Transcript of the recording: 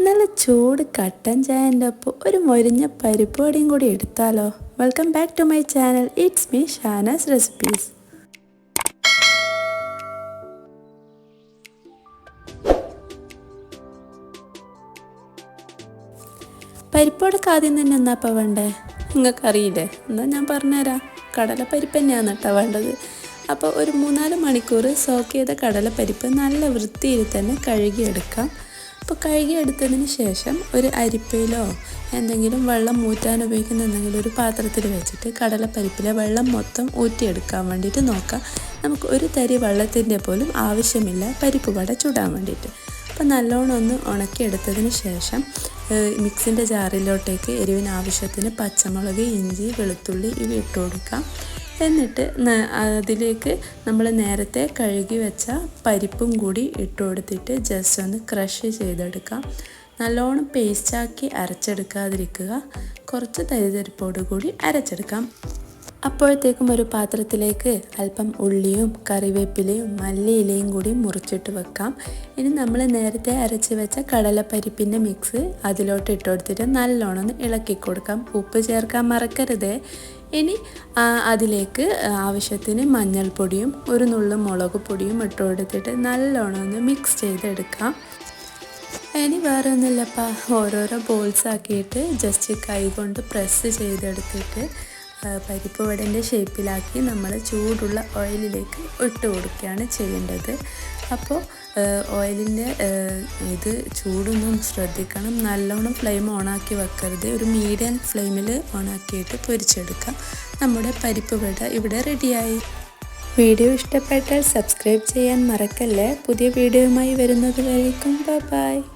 നല്ല ചൂട് കട്ടൻ ചായന്റെ ഒപ്പം ഒരു മൊരിഞ്ഞ പരിപ്പ് വടയും കൂടി എടുത്താലോ? Welcome back to my channel it's me Shanaz recipes പരിപ്പോടൊക്കെ ആദ്യം തന്നെ എന്നാപ്പാ വേണ്ടേ? നിങ്ങൾക്കറിയില്ലേ? എന്നാൽ ഞാൻ പറഞ്ഞുതരാം. കടലപ്പരിപ്പ് തന്നെയാണ് കേട്ടോ വേണ്ടത്. അപ്പോൾ ഒരു മൂന്നാൽ മണിക്കൂർ സോക്ക് ചെയ്ത കടലപ്പരിപ്പ് നല്ല വൃത്തിയിൽ തന്നെ കഴുകിയെടുക്കാം. അപ്പോൾ കഴുകിയെടുത്തതിന് ശേഷം ഒരു അരിപ്പയിലോ എന്തെങ്കിലും വെള്ളം ഊറ്റാൻ ഉപയോഗിക്കുന്ന എന്തെങ്കിലും ഒരു പാത്രത്തിൽ വെച്ചിട്ട് കടലപ്പരിപ്പിലെ വെള്ളം മൊത്തം ഊറ്റിയെടുക്കാൻ വേണ്ടിയിട്ട് നോക്കാം. നമുക്ക് ഒരു തരി വെള്ളത്തിന്റെ പോലും ആവശ്യമില്ല. പരിപ്പ് വട ചുടാൻ വേണ്ടിയിട്ട്. അപ്പോൾ നല്ലോണം ഒന്ന് ഉണക്കിയെടുത്തതിന് ശേഷം മിക്സിന്റെ ജാറിലോട്ടേക്ക് എരിവിന് ആവശ്യത്തിന് പച്ചമുളക് ഇഞ്ചി വെളുത്തുള്ളി ഇവ ഇട്ട് കൊടുക്കാം എന്നിട്ട് അതിലേക്ക് നമ്മൾ നേരത്തെ കഴുകി വെച്ച പരിപ്പും കൂടി ഇട്ട് കൊടുത്തിട്ട് ജസ്റ്റ് ഒന്ന് ക്രഷ് ചെയ്തെടുക്കാം. നല്ലോണം പേസ്റ്റാക്കി അരച്ചെടുക്കാതിരിക്കുക. കുറച്ച് തരിതരിപ്പോട് കൂടി അരച്ചെടുക്കാം. അപ്പോഴത്തേക്കും ഒരു പാത്രത്തിലേക്ക് അല്പം ഉള്ളിയും കറിവേപ്പിലയും മല്ലിയിലയും കൂടി മുറിച്ചിട്ട് വെക്കാം. ഇനി നമ്മൾ നേരത്തെ അരച്ച് വെച്ച കടലപ്പരിപ്പിന്റെ മിക്സ് അതിലോട്ട് ഇട്ട് കൊടുത്തിട്ട് നല്ലോണം ഇളക്കി കൊടുക്കാം. ഉപ്പ് ചേർക്കാൻ മറക്കരുത്. ഇനി അതിലേക്ക് ആവശ്യത്തിന് മഞ്ഞൾപ്പൊടിയും ഒരു നുള്ളു മുളക് പൊടിയും ഇട്ട് കൊടുത്തിട്ട് നല്ലോണം ഒന്ന് മിക്സ് ചെയ്തെടുക്കാം. ഇനി വേറെ ഒന്നുമില്ലപ്പാ ഓരോരോ ബോൾസ് ആക്കിയിട്ട് ജസ്റ്റ് കൈ കൊണ്ട് പ്രസ് ചെയ്തെടുത്തിട്ട് പരിപ്പ് വടന്റെ ഷേപ്പിലാക്കി നമ്മൾ ചൂടുള്ള ഓയിലിലേക്ക് ഇട്ട് കൊടുക്കുകയാണ് ചെയ്യേണ്ടത്. അപ്പോൾ ഓയിലിന്റെ ഇത് ചൂടൊന്നും ശ്രദ്ധിക്കണം. നല്ലോണം ഫ്ലെയിം ഓണാക്കി വെക്കരുത്. ഒരു മീഡിയം ഫ്ലെയിമിൽ ഓണാക്കിയിട്ട് പൊരിച്ചെടുക്കാം നമ്മുടെ പരിപ്പ് വട ഇവിടെ റെഡിയായി. വീഡിയോ ഇഷ്ടപ്പെട്ടാൽ സബ്സ്ക്രൈബ് ചെയ്യാൻ മറക്കല്ലേ? പുതിയ വീഡിയോയുമായി വരുന്നത് വരേക്കും. ബൈ.